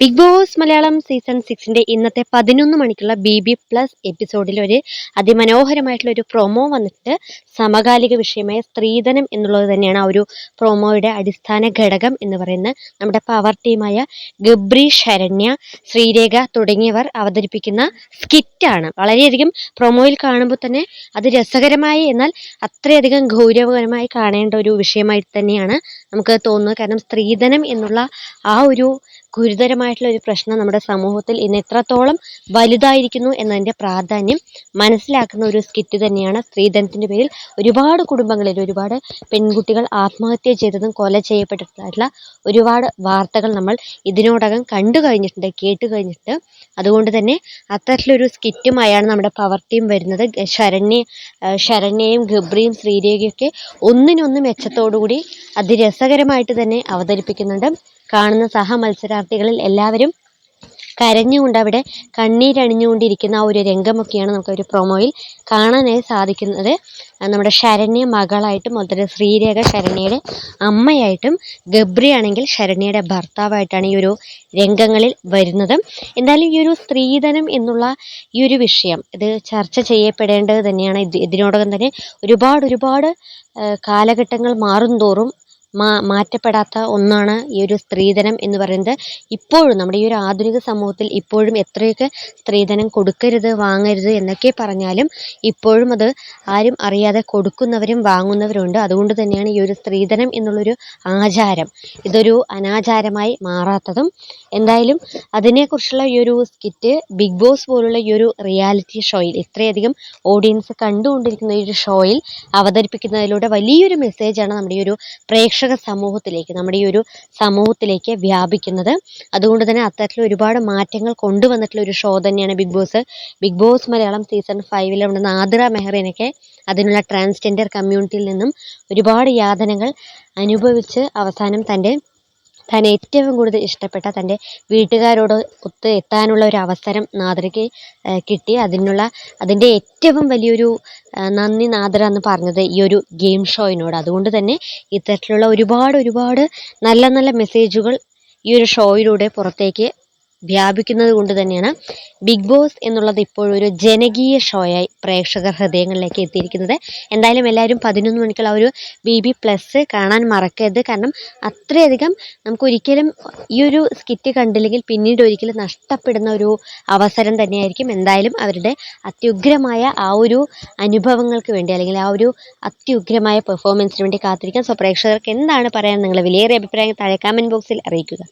Big boss Malayalam season സിക്സിന്റെ ഇന്നത്തെ പതിനൊന്ന് മണിക്കുള്ള ബി ബി പ്ലസ് എപ്പിസോഡിൽ ഒരു അതിമനോഹരമായിട്ടുള്ള ഒരു പ്രൊമോ വന്നിട്ട് സമകാലിക വിഷയമായ സ്ത്രീധനം എന്നുള്ളത് തന്നെയാണ് ആ ഒരു പ്രൊമോയുടെ അടിസ്ഥാന ഘടകം എന്ന് പറയുന്ന നമ്മുടെ പവർ ടീമായ ഗബ്രി ശരണ്യ ശ്രീരേഖ തുടങ്ങിയവർ അവതരിപ്പിക്കുന്ന സ്കിറ്റാണ് വളരെയധികം പ്രൊമോയിൽ കാണുമ്പോൾ തന്നെ അത് രസകരമായി എന്നാൽ അത്രയധികം ഗൗരവകരമായി കാണേണ്ട ഒരു വിഷയമായിട്ട് തന്നെയാണ് നമുക്ക് തോന്നുന്നത്. കാരണം സ്ത്രീധനം എന്നുള്ള ആ ഒരു ഗുരുതരമായിട്ടുള്ള ഒരു പ്രശ്നം നമ്മുടെ സമൂഹത്തിൽ ഇന്ന് എത്രത്തോളം വലുതായിരിക്കുന്നു എന്നതിന്റെ പ്രാധാന്യം മനസ്സിലാക്കുന്ന ഒരു സ്കിറ്റ് തന്നെയാണ് സ്ത്രീധനത്തിന്റെ പേരിൽ ഒരുപാട് കുടുംബങ്ങളിൽ ഒരുപാട് പെൺകുട്ടികൾ ആത്മഹത്യ ചെയ്തതും കൊല ചെയ്യപ്പെട്ടിട്ടുള്ള ഒരുപാട് വാർത്തകൾ നമ്മൾ ഇതിനോടകം കണ്ടു കഴിഞ്ഞിട്ടുണ്ട് കേട്ട് കഴിഞ്ഞിട്ടുണ്ട്. അതുകൊണ്ട് തന്നെ അത്തരത്തിലൊരു സ്കിറ്റുമായാണ് നമ്മുടെ പവർ ടീം വരുന്നത്. ശരണ്യ ശരണ്യയും ഗബ്രിയും ശ്രീരേഖയൊക്കെ ഒന്നിനൊന്ന് മെച്ചത്തോടുകൂടി അതിരസകരമായിട്ട് തന്നെ അവതരിപ്പിക്കുന്നുണ്ട്. കാണുന്ന സഹമത്സരാർത്ഥികളിൽ എല്ലാവരും കരഞ്ഞുകൊണ്ട് അവിടെ കണ്ണീരണിഞ്ഞുകൊണ്ടിരിക്കുന്ന ആ ഒരു രംഗമൊക്കെയാണ് നമുക്ക് ഒരു പ്രൊമോയിൽ കാണാനായി സാധിക്കുന്നത്. നമ്മുടെ ശരണ്യ മകളായിട്ടും അതുപോലെ ശ്രീരേഖ ശരണ്യയുടെ അമ്മയായിട്ടും ഗബ്രി ആണെങ്കിൽ ശരണ്യയുടെ ഭർത്താവായിട്ടാണ് ഈ ഒരു രംഗങ്ങളിൽ വരുന്നത്. എന്തായാലും ഈ ഒരു സ്ത്രീധനം എന്നുള്ള ഈ ഒരു വിഷയം ഇത് ചർച്ച ചെയ്യപ്പെടേണ്ടത് തന്നെയാണ്. ഇത് ഇതിനോടകം തന്നെ ഒരുപാട് ഒരുപാട് കാലഘട്ടങ്ങൾ മാറും തോറും മാറ്റപ്പെടാത്ത ഒന്നാണ് ഈ ഒരു സ്ത്രീധനം എന്ന് പറയുന്നത്. ഇപ്പോഴും നമ്മുടെ ഈ ഒരു ആധുനിക സമൂഹത്തിൽ ഇപ്പോഴും എത്രയൊക്കെ സ്ത്രീധനം കൊടുക്കരുത് വാങ്ങരുത് എന്നൊക്കെ പറഞ്ഞാലും ഇപ്പോഴും അത് ആരും അറിയാതെ കൊടുക്കുന്നവരും വാങ്ങുന്നവരുണ്ട്. അതുകൊണ്ട് തന്നെയാണ് ഈ ഒരു സ്ത്രീധനം എന്നുള്ളൊരു ആചാരം. ഇതൊരു അനാചാരമായി മാറാത്തതും എന്തായാലും അതിനെക്കുറിച്ചുള്ള ഈ ഒരു സ്കിറ്റ് ബിഗ് ബോസ് പോലുള്ള ഈ ഒരു റിയാലിറ്റി ഷോയിൽ ഇത്രയധികം ഓഡിയൻസ് കണ്ടുകൊണ്ടിരിക്കുന്ന ഈ ഒരു ഷോയിൽ അവതരിപ്പിക്കുന്നതിലൂടെ വലിയൊരു മെസ്സേജാണ് നമ്മുടെ ഈ ഒരു പ്രേക്ഷക പ്രേക്ഷക സമൂഹത്തിലേക്ക് നമ്മുടെ ഈ ഒരു സമൂഹത്തിലേക്ക് വ്യാപിക്കുന്നത്. അതുകൊണ്ട് തന്നെ അത്തരത്തിൽ ഒരുപാട് മാറ്റങ്ങൾ കൊണ്ടുവന്നിട്ടുള്ള ഒരു ഷോ തന്നെയാണ് Bigg Boss Bigg Boss Malayalam season ഫൈവിൽ നമ്മുടെ നാദിറ മെഹറിനൊക്കെ അതിനുള്ള ട്രാൻസ്ജെൻഡർ കമ്മ്യൂണിറ്റിയിൽ നിന്നും ഒരുപാട് യാതനകൾ അനുഭവിച്ച് അവസാനം തന്റെ താൻ ഏറ്റവും കൂടുതൽ ഇഷ്ടപ്പെട്ട തന്റെ വീട്ടുകാരോട് ഒത്ത് എത്താനുള്ള ഒരു അവസരം നാദ്രയ്ക്ക് കിട്ടി. അതിനുള്ള അതിന്റെ ഏറ്റവും വലിയൊരു നന്ദി നാദ്ര എന്ന് പറഞ്ഞത് ഈ ഒരു ഗെയിം ഷോയിനോട്. അതുകൊണ്ട് തന്നെ ഇത്തരത്തിലുള്ള ഒരുപാട് ഒരുപാട് നല്ല നല്ല മെസ്സേജുകൾ ഈ ഒരു ഷോയിലൂടെ പുറത്തേക്ക് വ്യാപിക്കുന്നത് കൊണ്ട് തന്നെയാണ് ബിഗ് ബോസ് എന്നുള്ളത് ഇപ്പോഴൊരു ജനകീയ ഷോയായി പ്രേക്ഷകർ ഹൃദയങ്ങളിലേക്ക് എത്തിയിരിക്കുന്നത്. എന്തായാലും എല്ലാവരും പതിനൊന്ന് മണിക്കുള്ള ഒരു ബി ബി പ്ലസ് കാണാൻ മറക്കരുത്. കാരണം അത്രയധികം നമുക്കൊരിക്കലും ഈ ഒരു സ്കിറ്റ് കണ്ടില്ലെങ്കിൽ പിന്നീട് ഒരിക്കലും നഷ്ടപ്പെടുന്ന ഒരു അവസരം തന്നെയായിരിക്കും. എന്തായാലും അവരുടെ അത്യുഗ്രമായ ആ ഒരു അനുഭവങ്ങൾക്ക് വേണ്ടി അല്ലെങ്കിൽ ആ ഒരു അത്യുഗ്രമായ പെർഫോമൻസിന് വേണ്ടി കാത്തിരിക്കാം. സോ പ്രേക്ഷകർക്ക് എന്താണ് പറയാൻ നിങ്ങളുടെ വിലയേറിയ അഭിപ്രായം താഴെ കമന്റ് ബോക്സിൽ അറിയിക്കുക.